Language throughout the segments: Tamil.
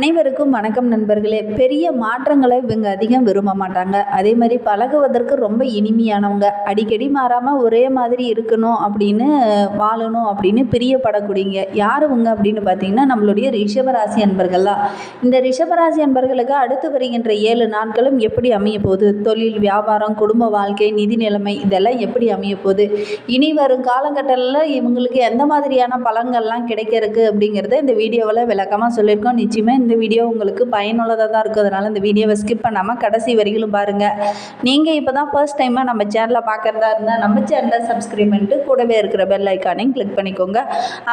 அனைவருக்கும் வணக்கம் நண்பர்களே. பெரிய மாற்றங்களை இவங்க அதிகம் விரும்ப மாட்டாங்க. அதே மாதிரி பழகுவதற்கு ரொம்ப இனிமையானவங்க. அடிக்கடி மாறாமல் ஒரே மாதிரி இருக்கணும் அப்படின்னு வாழணும் அப்படின்னு பிரியப்படக்கூடியங்க. யார் இவங்க அப்படின்னு பார்த்தீங்கன்னா நம்மளுடைய ரிஷபராசி அன்பர்கள் தான். இந்த ரிஷபராசி அன்பர்களுக்கு அடுத்து வருகின்ற ஏழு நாட்களும் எப்படி அமைய போகுது? தொழில் வியாபாரம் குடும்ப வாழ்க்கை நிதி நிலைமை இதெல்லாம் எப்படி அமைய போகுது? இனி வரும் காலகட்டத்தில் இவங்களுக்கு எந்த மாதிரியான பலன்கள்லாம் கிடைக்கிறதுக்கு அப்படிங்கிறத இந்த வீடியோவில் விளக்கமாக சொல்லியிருக்கோம். நிச்சயமாக இந்த வீடியோ உங்களுக்கு பயனுள்ளதாக தான் இருக்கும் அதனால் இந்த வீடியோவை ஸ்கிப் பண்ணாமல் கடைசி வரிகளும் பாருங்கள் நீங்கள் இப்போ தான் ஃபர்ஸ்ட் டைமாக நம்ம சேனலை பார்க்குறதா இருந்தால் நம்ம சேனலை சப்ஸ்கிரைப் பண்ணிட்டு கூடவே இருக்கிற பெல் ஐக்கானையும் கிளிக் பண்ணிக்கோங்க.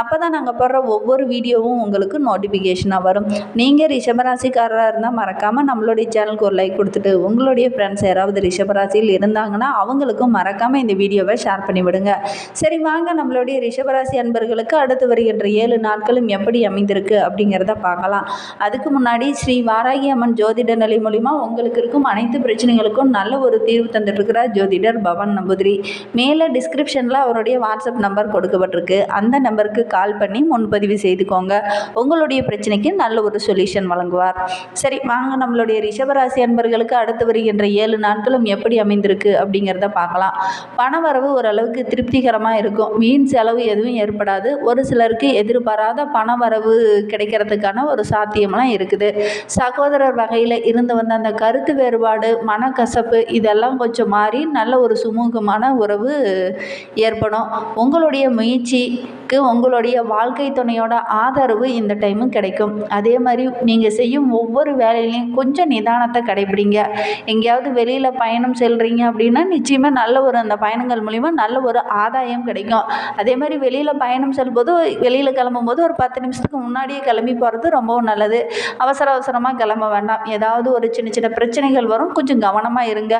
அப்போ தான் நாங்கள் போடுற ஒவ்வொரு வீடியோவும் உங்களுக்கு நோட்டிஃபிகேஷனாக வரும். நீங்கள் ரிஷபராசிக்காரராக இருந்தால் மறக்காமல் நம்மளுடைய சேனலுக்கு ஒரு லைக் கொடுத்துட்டு உங்களுடைய ஃப்ரெண்ட்ஸ் யாராவது ரிஷபராசியில் இருந்தாங்கன்னா அவங்களுக்கும் மறக்காமல் இந்த வீடியோவை ஷேர் பண்ணி விடுங்க. சரி வாங்க நம்மளுடைய ரிஷபராசி அன்பர்களுக்கு அடுத்து வருகின்ற ஏழு நாட்களும் எப்படி அமைந்திருக்கு அப்படிங்கிறத பார்க்கலாம். அதுக்கு முன்னாடி ஸ்ரீ வாராகி அம்மன் ஜோதிட நிலை மூலிமா உங்களுக்கு இருக்கும் அனைத்து பிரச்சனைகளுக்கும் நல்ல ஒரு தீர்வு தந்துட்டுருக்கிறார் ஜோதிடர் பவன் நம்பூதிரி. மேலே டிஸ்கிரிப்ஷனில் அவருடைய வாட்ஸ்அப் நம்பர் கொடுக்கப்பட்டிருக்கு. அந்த நம்பருக்கு கால் பண்ணி முன்பதிவு செய்துக்கோங்க. உங்களுடைய பிரச்சனைக்கு நல்ல ஒரு சொல்யூஷன் வழங்குவார். சரி வாங்க நம்மளுடைய ரிஷபராசி அன்பர்களுக்கு அடுத்து வருகின்ற ஏழு நாட்களும் எப்படி அமைந்திருக்கு அப்படிங்கிறத பார்க்கலாம். பணவரவு ஓரளவுக்கு திருப்திகரமாக இருக்கும். வீண் செலவு எதுவும் ஏற்படாது. ஒரு சிலருக்கு எதிர்பாராத பணவரவு கிடைக்கிறதுக்கான ஒரு சாத்தியம் சாத்தியம்லாம் இருக்குது. சகோதரர் வகையில் இருந்து வந்த அந்த கருத்து வேறுபாடு மனக்கசப்பு இதெல்லாம் கொஞ்சம் மாறி நல்ல ஒரு சுமூகமான உறவு ஏற்படும். உங்களுடைய முயற்சிக்கு உங்களுடைய வாழ்க்கை துணையோட ஆதரவு இந்த டைமும் கிடைக்கும். அதே மாதிரி நீங்கள் செய்யும் ஒவ்வொரு வேலையிலையும் கொஞ்சம் நிதானத்தை கடைபிடிங்க. எங்கேயாவது வெளியில் பயணம் செல்கிறீங்க அப்படின்னா நிச்சயமாக நல்ல ஒரு அந்த பயணங்கள் மூலிமா நல்ல ஒரு ஆதாயம் கிடைக்கும். அதே மாதிரி வெளியில் பயணம் செல்லும்போது வெளியில் கிளம்பும்போது ஒரு பத்து நிமிஷத்துக்கு முன்னாடியே கிளம்பி போகிறது ரொம்பவும் நல்லது. அவசர அவசரமாக கிளம்ப வேண்டாம். ஏதாவது ஒரு சின்ன சின்ன பிரச்சனைகள் வரும். கொஞ்சம் கவனமாக இருங்க.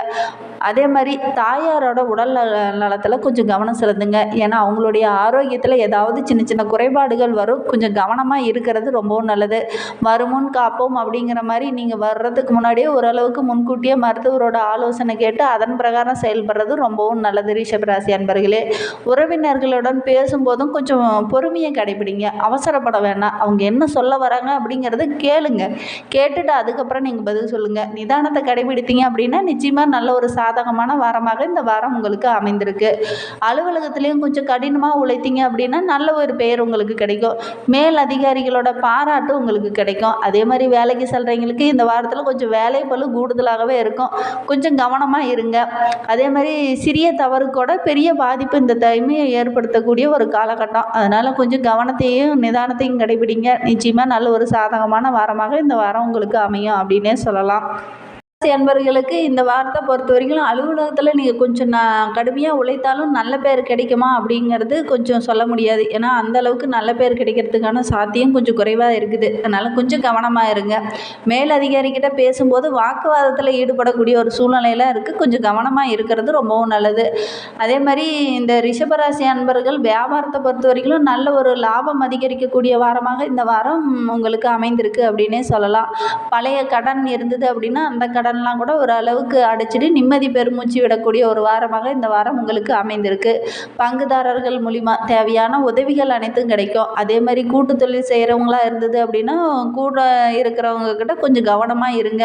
அதே மாதிரி தாயாரோட உடல் நல நலத்தில் கொஞ்சம் கவனம் செலுத்துங்க. ஏன்னா அவங்களுடைய ஆரோக்கியத்தில் ஏதாவது சின்ன சின்ன குறைபாடுகள் வரும். கொஞ்சம் கவனமாக இருக்கிறது ரொம்பவும் நல்லது. வருமுன் காப்போம் அப்படிங்கிற மாதிரி நீங்கள் வர்றதுக்கு முன்னாடியே ஓரளவுக்கு முன்கூட்டியே மருத்துவரோட ஆலோசனை கேட்டு அதன் பிரகாரம் செயல்படுறது ரொம்பவும் நல்லது ரிஷபராசி அன்பர்களே. உறவினர்களுடன் பேசும்போதும் கொஞ்சம் பொறுமையை கடைபிடிங்க. அவசரப்பட வேண்டாம் அவங்க என்ன சொல்ல வராங்க அப்படிங்கிறது கேளுங்க. கேட்டுட்டு அதுக்கப்புறம் நீங்கள் பதில் சொல்லுங்கள் நிதானத்தை கடைபிடித்தீங்க அப்படின்னா நிச்சயமாக நல்ல ஒரு சாதகமான வாரமாக இந்த வாரம் உங்களுக்கு அமைந்திருக்கு. அலுவலகத்துலேயும் கொஞ்சம் கடினமாக உழைத்தீங்க அப்படின்னா நல்ல ஒரு பெயர் உங்களுக்கு கிடைக்கும். மேல் அதிகாரிகளோட பாராட்டு உங்களுக்கு கிடைக்கும். அதே மாதிரி வேலைக்கு செல்கிறவங்களுக்கு இந்த வாரத்தில் கொஞ்சம் வேலை பளு கூடுதலாகவே இருக்கும். கொஞ்சம் கவனமாக இருங்க. அதே மாதிரி சிறிய தவறு கூட பெரிய பாதிப்பு இந்த டைமே ஏற்படுத்தக்கூடிய ஒரு காலகட்டம். அதனால் கொஞ்சம் கவனத்தையும் நிதானத்தையும் கடைபிடிங்க. நிச்சயமாக நல்ல ஒரு சாதகமான வாரமாக இந்த வாரம் உங்களுக்கு அமையும் அப்படின்னே சொல்லலாம். ராசி அன்பர்களுக்கு இந்த வாரத்தை பொறுத்த வரைக்கும் அலுவலகத்தில் நீங்கள் கொஞ்சம் நான் கடுமையாக உழைத்தாலும் நல்ல பேர் கிடைக்குமா அப்படிங்கிறது கொஞ்சம் சொல்ல முடியாது. ஏன்னா அந்த அளவுக்கு நல்ல பேர் கிடைக்கிறதுக்கான சாத்தியம் கொஞ்சம் குறைவாக இருக்குது. அதனால் கொஞ்சம் கவனமாக இருங்க. மேல் அதிகாரிகிட்ட பேசும்போது வாக்குவாதத்தில் ஈடுபடக்கூடிய ஒரு சூழ்நிலையெல்லாம் இருக்குது கொஞ்சம் கவனமாக இருக்கிறது ரொம்பவும் நல்லது. அதே மாதிரி இந்த ரிஷபராசி அன்பர்கள் வியாபாரத்தை பொறுத்த வரைக்கும் நல்ல ஒரு லாபம் அதிகரிக்கக்கூடிய வாரமாக இந்த வாரம் உங்களுக்கு அமைந்திருக்கு அப்படின்னே சொல்லலாம். பழைய கடன் இருந்தது அப்படின்னா அந்த கடன் கடன்லாம் கூட ஒரு அளவுக்கு அடைச்சிட்டு நிம்மதி பெருமூச்சு விடக்கூடிய ஒரு வாரமாக இந்த வாரம் உங்களுக்கு அமைந்திருக்கு. பங்குதாரர்கள் மூலிமா தேவையான உதவிகள் அனைத்தும் கிடைக்கும். அதே மாதிரி கூட்டு தொழில் செய்கிறவங்களா இருந்தது அப்படின்னா கூட இருக்கிறவங்க கிட்ட கொஞ்சம் கவனமாக இருங்க.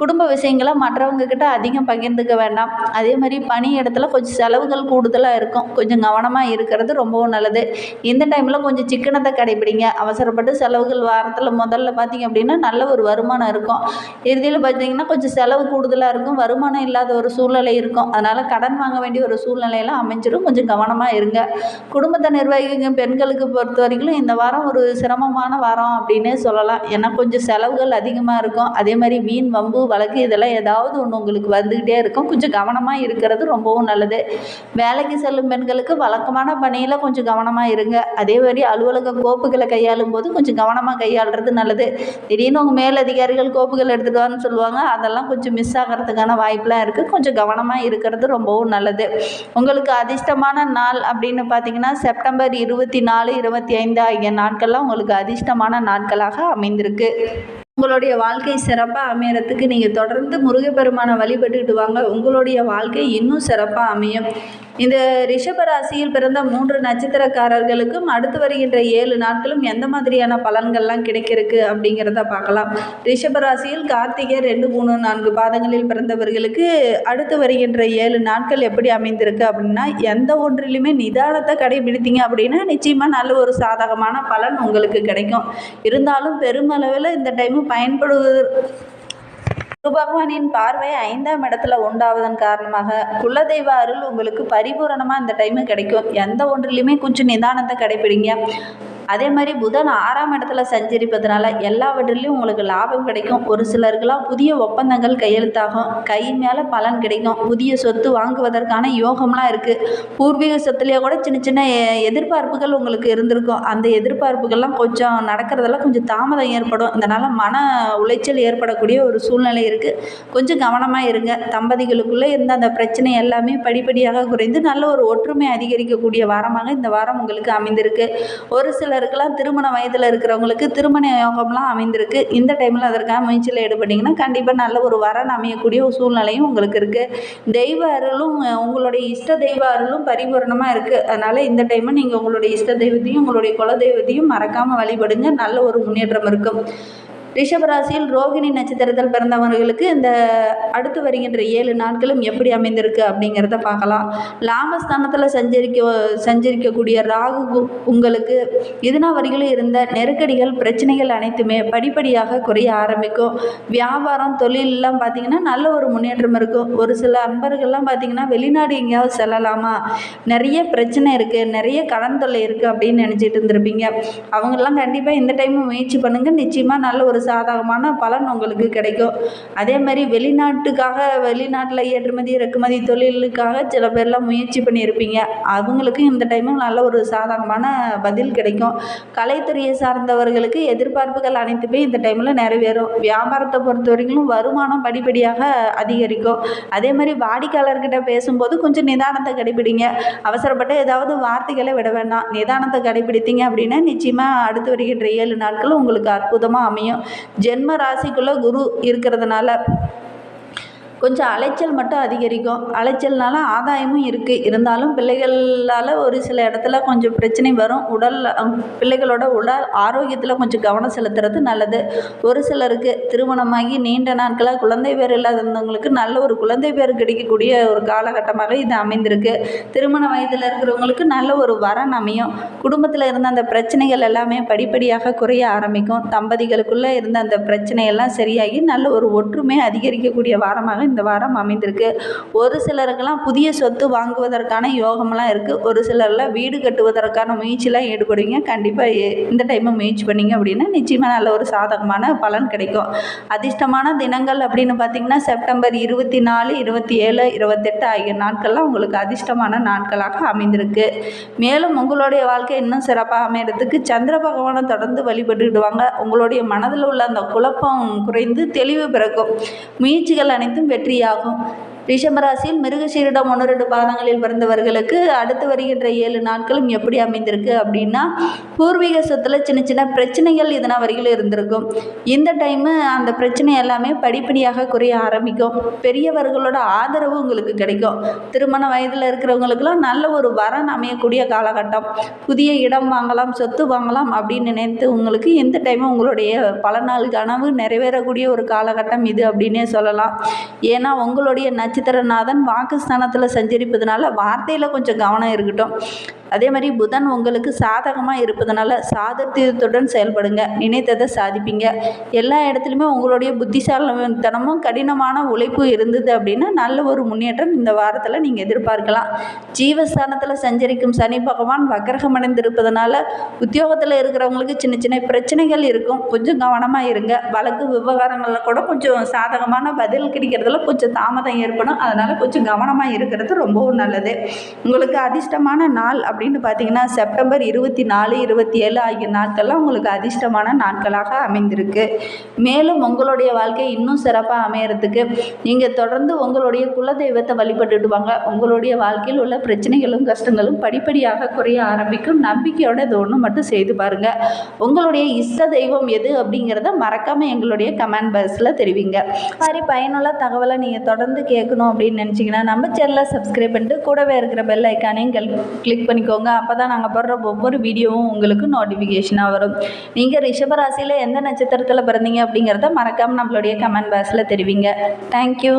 குடும்ப விஷயங்களை மற்றவங்க கிட்ட அதிகம் பகிர்ந்துக்க வேண்டாம். அதே மாதிரி பணி இடத்துல கொஞ்சம் செலவுகள் கூடுதலாக இருக்கும். கொஞ்சம் கவனமாக இருக்கிறது ரொம்பவும் நல்லது. இந்த டைமில் கொஞ்சம் சிக்கனத்தை கடைபிடிங்க. அவசரப்பட்டு செலவுகள் வாரத்தில் முதல்ல பார்த்தீங்க அப்படின்னா நல்ல ஒரு வருமானம் இருக்கும். இறுதியில் பார்த்தீங்கன்னா கொஞ்சம் செலவு கூடுதலாக இருக்கும் வருமானம் இல்லாத ஒரு சூழ்நிலை இருக்கும். அதனால் கடன் வாங்க வேண்டிய ஒரு சூழ்நிலையெல்லாம் அமைஞ்சிடும் கொஞ்சம் கவனமாக இருங்க. குடும்பத்தை நிர்வகிக்க பெண்களுக்கு பொறுத்த வரைக்கும் இந்த வாரம் ஒரு சிரமமான வாரம் அப்படின்னே சொல்லலாம். ஏன்னா கொஞ்சம் செலவுகள் அதிகமாக இருக்கும். அதே மாதிரி மீன் வம்பு வழக்கு இதெல்லாம் ஏதாவது ஒன்று உங்களுக்கு வந்துக்கிட்டே இருக்கும். கொஞ்சம் கவனமாக இருக்கிறது ரொம்பவும் நல்லது. வேலைக்கு செல்லும் பெண்களுக்கு வழக்கமான பணியில் கொஞ்சம் கவனமாக இருங்க. அதே மாதிரி அலுவலக கோப்புகளை கையாளும் போது கொஞ்சம் கவனமாக கையாளுறது நல்லது. திடீர்னு உங்கள் மேலதிகாரிகள் கோப்புகள் எடுத்துகிட்டு வான்னு சொல்லுவாங்க. அதெல்லாம் கொஞ்சம் மிஸ் ஆகிறதுக்கான வாய்ப்பெலாம் இருக்குது கொஞ்சம் கவனமாக இருக்கிறது ரொம்பவும் நல்லது. உங்களுக்கு அதிர்ஷ்டமான நாள் அப்படின்னு பார்த்தீங்கன்னா செப்டம்பர் இருபத்தி நாலு இருபத்தி ஐந்து ஆகிய நாட்கள்லாம் உங்களுக்கு அதிர்ஷ்டமான நாட்களாக அமைந்திருக்கு. உங்களுடைய வாழ்க்கை சிறப்பாக அமையறதுக்கு நீங்கள் தொடர்ந்து முருகப்பெருமானை வழிபட்டுக்கிட்டு வாங்க. உங்களுடைய வாழ்க்கை இன்னும் சிறப்பாக அமையும். இந்த ரிஷபராசியில் பிறந்த மூன்று நட்சத்திரக்காரர்களுக்கும் அடுத்து வருகின்ற ஏழு நாட்களும் எந்த மாதிரியான பலன்கள்லாம் கிடைக்கிறதுக்கு அப்படிங்கிறத பார்க்கலாம். ரிஷபராசியில் கார்த்திகை ரெண்டு மூணு நான்கு பாதங்களில் பிறந்தவர்களுக்கு அடுத்து வருகின்ற ஏழு நாட்கள் எப்படி அமைந்திருக்கு அப்படின்னா எந்த ஒன்றிலுமே நிதானத்தை கடைபிடித்தீங்க அப்படின்னா நிச்சயமாக நல்ல ஒரு சாதகமான பலன் உங்களுக்கு கிடைக்கும். இருந்தாலும் பெருமளவில் இந்த டைமு பயன்படுவது குரு பகவானின் பார்வை ஐந்தாம் இடத்துல உண்டாவதன் காரணமாக குலதெய்வ அருள் உங்களுக்கு பரிபூரணமாக இந்த டைமு கிடைக்கும். எந்த ஒன்றிலையுமே கொஞ்சம் நிதானத்தை கடைபிடிங்க அதே மாதிரி புதன் ஆறாம் இடத்துல சஞ்சரிப்பதனால எல்லாவற்றிலையும் உங்களுக்கு லாபம் கிடைக்கும். ஒரு சிலருக்கெல்லாம் புதிய ஒப்பந்தங்கள் கையெழுத்தாகும். கை மேலே பலன் கிடைக்கும். புதிய சொத்து வாங்குவதற்கான யோகம்லாம் இருக்குது பூர்வீக சொத்துலேயே கூட சின்ன சின்ன எதிர்பார்ப்புகள் உங்களுக்கு இருந்திருக்கும். அந்த எதிர்பார்ப்புகள்லாம் கொஞ்சம் நடக்கிறதெல்லாம் கொஞ்சம் தாமதம் ஏற்படும். இதனால் மன உளைச்சல் ஏற்படக்கூடிய ஒரு சூழ்நிலை இருக்குது கொஞ்சம் கவனமாக இருங்க. தம்பதிகளுக்குள்ளே இருந்த அந்த பிரச்சனை எல்லாமே படிப்படியாக குறைந்து நல்ல ஒரு ஒற்றுமை அதிகரிக்கக்கூடிய வாரமாக இந்த வாரம் உங்களுக்கு அமைந்திருக்கு. ஒரு சில சிலருக்கெல்லாம் திருமண வயதில் இருக்கிறவங்களுக்கு திருமண யோகம்லாம் அமைந்திருக்கு. இந்த டைமில் அதற்கான முயற்சியில் ஈடுபட்டிங்கன்னா கண்டிப்பாக நல்ல ஒரு வரன் அமையக்கூடிய ஒரு சூழ்நிலையும் உங்களுக்கு இருக்குது தெய்வ அருளும் உங்களுடைய இஷ்ட தெய்வ அருளும் பரிபூரணமாக இருக்குது அதனால் இந்த டைமு நீங்கள் உங்களுடைய இஷ்ட தெய்வத்தையும் உங்களுடைய குல தெய்வத்தையும் மறக்காமல் வழிபடுங்க. நல்ல ஒரு முன்னேற்றம் இருக்கும். ரிஷபராசியில் ரோகிணி நட்சத்திரத்தில் பிறந்தவர்களுக்கு இந்த அடுத்து வருகின்ற ஏழு நாட்களும் எப்படி அமைந்திருக்கு அப்படிங்கிறத பார்க்கலாம். லாபஸ்தானத்தில் சஞ்சரிக்க சஞ்சரிக்கக்கூடிய ராகு கு- உங்களுக்கு இதுனா வரையிலும் இருந்த நெருக்கடிகள் பிரச்சனைகள் அனைத்துமே படிப்படியாக குறைய ஆரம்பிக்கும். வியாபாரம் தொழிலெல்லாம் பார்த்தீங்கன்னா நல்ல ஒரு முன்னேற்றம் இருக்கும். ஒரு சில அன்பர்கள்லாம் பார்த்தீங்கன்னா வெளிநாடு எங்கேயாவது செல்லலாமா? நிறைய பிரச்சனை இருக்குது நிறைய கடன் தொல்லை இருக்குது அப்படின்னு நினச்சிட்டு இருந்திருப்பீங்க. அவங்கெல்லாம் கண்டிப்பாக இந்த டைமும் முயற்சி பண்ணுங்கள் நிச்சயமாக நல்ல ஒரு சாதகமான பலன் உங்களுக்கு கிடைக்கும். அதே மாதிரி வெளிநாட்டுக்காக வெளிநாட்டில் ஏற்றுமதி இறக்குமதி தொழிலுக்காக சில பேர்லாம் முயற்சி பண்ணியிருப்பீங்க. அவங்களுக்கும் இந்த டைமும் நல்ல ஒரு சாதகமான பதில் கிடைக்கும். கலைத்துறையை சார்ந்தவர்களுக்கு எதிர்பார்ப்புகள் அனைத்துமே இந்த டைமில் நிறைவேறும். வியாபாரத்தை பொறுத்த வரைக்கும் வருமானம் படிப்படியாக அதிகரிக்கும். அதே மாதிரி வாடிக்கையாளர்கிட்ட பேசும்போது கொஞ்சம் நிதானத்தை கடைபிடிங்க. அவசரப்பட்டு ஏதாவது வார்த்தைகளை விட வேண்டாம். நிதானத்தை கடைபிடித்தீங்க அப்படின்னா நிச்சயமாக அடுத்து வருகின்ற ஏழு நாட்கள் உங்களுக்கு அற்புதமாக அமையும். ஜென்ம ராசிக்குள்ளே குரு இருக்கிறதுனால கொஞ்சம் அலைச்சல் மட்டும் அதிகரிக்கும். அலைச்சல்னால ஆதாயமும் இருக்குது இருந்தாலும் பிள்ளைகளால் ஒரு சில இடத்துல கொஞ்சம் பிரச்சனை வரும். உடல் பிள்ளைகளோட உடல் ஆரோக்கியத்தில் கொஞ்சம் கவனம் செலுத்துறது நல்லது. ஒரு சிலருக்கு திருமணமாகி நீண்ட நாட்களாக குழந்தை பேர் இல்லாதவங்களுக்கு நல்ல ஒரு குழந்தை பேர் கிடைக்கக்கூடிய ஒரு காலகட்டமாக இது அமைந்திருக்கு. திருமண வயதில் இருக்கிறவங்களுக்கு நல்ல ஒரு வரன் அமையும். குடும்பத்தில் இருந்த அந்த பிரச்சனைகள் எல்லாமே படிப்படியாக குறைய ஆரம்பிக்கும். தம்பதிகளுக்குள்ளே இருந்த அந்த பிரச்சனையெல்லாம் சரியாகி நல்ல ஒரு ஒற்றுமை அதிகரிக்கக்கூடிய வாரமாக இந்த வாரம் அமைந்திருக்கு. ஒரு சிலருக்கெல்லாம் புதிய சொத்து வாங்குவதற்கான யோகமெல்லாம் இருக்குது ஒரு சிலரில் வீடு கட்டுவதற்கான முயற்சிலாம் ஈடுபடுவீங்க. கண்டிப்பாக இந்த டைமை முயற்சி பண்ணீங்க அப்படின்னா நிச்சயமாக நல்ல ஒரு சாதகமான பலன் கிடைக்கும். அதிர்ஷ்டமான தினங்கள் அப்படின்னு பார்த்தீங்கன்னா செப்டம்பர் இருபத்தி நாலு இருபத்தி ஏழு இருபத்தெட்டு ஆகிய நாட்கள்லாம் உங்களுக்கு அதிர்ஷ்டமான நாட்களாக அமைந்திருக்கு. மேலும் உங்களுடைய வாழ்க்கை இன்னும் சிறப்பாக அமையறதுக்கு சந்திர பகவானை தொடர்ந்து வழிபட்டுக்கிடுவாங்க. உங்களுடைய மனதில் உள்ள அந்த குழப்பம் குறைந்து தெளிவு பிறக்கும். முயற்சிகள் அனைத்தும் வெற்றி வெற்றியாகும். ரிஷபராசியில் மிருகசீரிடம் ஒன்று ரெண்டு பாதங்களில் பிறந்தவர்களுக்கு அடுத்து வருகின்ற ஏழு நாட்களும் எப்படி அமைந்திருக்கு அப்படின்னா பூர்வீக சொத்துல சின்ன சின்ன பிரச்சனைகள் இதனால் வரையில் இருந்திருக்கும். இந்த டைமு அந்த பிரச்சனை எல்லாமே படிப்படியாக குறைய ஆரம்பிக்கும். பெரியவர்களோட ஆதரவு உங்களுக்கு கிடைக்கும். திருமண வயதில் இருக்கிறவங்களுக்கெல்லாம் நல்ல ஒரு வரன் அமையக்கூடிய காலகட்டம். புதிய இடம் வாங்கலாம் சொத்து வாங்கலாம் அப்படின்னு நினைத்து உங்களுக்கு இந்த டைமும் உங்களுடைய பல நாள் கனவு நிறைவேறக்கூடிய ஒரு காலகட்டம் இது அப்படின்னே சொல்லலாம். ஏன்னா உங்களுடைய நட்சத்திரநாதன் வாக்குஸ்தானத்தில் சஞ்சரிப்பதனால வார்த்தையில் கொஞ்சம் கவனம் இருக்கட்டும். அதே மாதிரி புதன் உங்களுக்கு சாதகமாக இருப்பதனால சாதத்தியத்துடன் செயல்படுங்க. நினைத்ததை சாதிப்பீங்க. எல்லா இடத்துலையுமே உங்களுடைய புத்திசாலித்தனமும் கடினமான உழைப்பு இருந்தது அப்படின்னா நல்ல ஒரு முன்னேற்றம் இந்த வாரத்தில் நீங்கள் எதிர்பார்க்கலாம். ஜீவஸ்தானத்தில் சஞ்சரிக்கும் சனி பகவான் வக்கரகம் அடைந்திருப்பதனால உத்தியோகத்தில் இருக்கிறவங்களுக்கு சின்ன சின்ன பிரச்சனைகள் இருக்கும். கொஞ்சம் கவனமாக இருங்க. வழக்கு விவகாரங்களில் கூட கொஞ்சம் சாதகமான பதில் கிடைக்கிறதுல கொஞ்சம் தாமதம் ஏற்படும். அதனால் கொஞ்சம் கவனமாக இருக்கிறது ரொம்பவும் நல்லது. உங்களுக்கு அதிர்ஷ்டமான நாள் அப்படி அப்படின்னு பார்த்தீங்கன்னா செப்டம்பர் இருபத்தி நாலு இருபத்தி ஏழு ஆகிய நாட்கள்லாம் உங்களுக்கு அதிர்ஷ்டமான நாட்களாக அமைந்திருக்கு. மேலும் உங்களுடைய வாழ்க்கை இன்னும் சிறப்பாக அமையறதுக்கு நீங்கள் தொடர்ந்து உங்களுடைய குலதெய்வத்தை வழிபட்டுட்டு வாங்க உங்களுடைய வாழ்க்கையில் உள்ள பிரச்சனைகளும் கஷ்டங்களும் படிப்படியாக குறைய ஆரம்பிக்கும். நம்பிக்கையோட இது ஒன்று மட்டும் செய்து பாருங்கள் உங்களுடைய இஷ்ட தெய்வம் எது அப்படிங்கிறத மறக்காமல் எங்களுடைய கமெண்ட் பாக்ஸில் தெரிவிங்க. மாதிரி பயனுள்ள தகவலை நீங்கள் தொடர்ந்து கேட்கணும் அப்படின்னு நினச்சிங்கன்னா நம்ம சேனலை சப்ஸ்கிரைப் பண்ணிட்டு கூடவே இருக்கிற பெல் ஐக்கானையும் கிளிக் பண்ணிக்கோங்க அப்போ தான் நாங்கள் போடுற ஒவ்வொரு வீடியோவும் உங்களுக்கு நோட்டிஃபிகேஷனாக வரும். நீங்கள் ரிஷபராசியில் எந்த நட்சத்திரத்தில் பிறந்தீங்க அப்படிங்கிறத மறக்காமல் நம்மளுடைய கமெண்ட் பாக்ஸில் தெரிவிங்க. தேங்க்யூ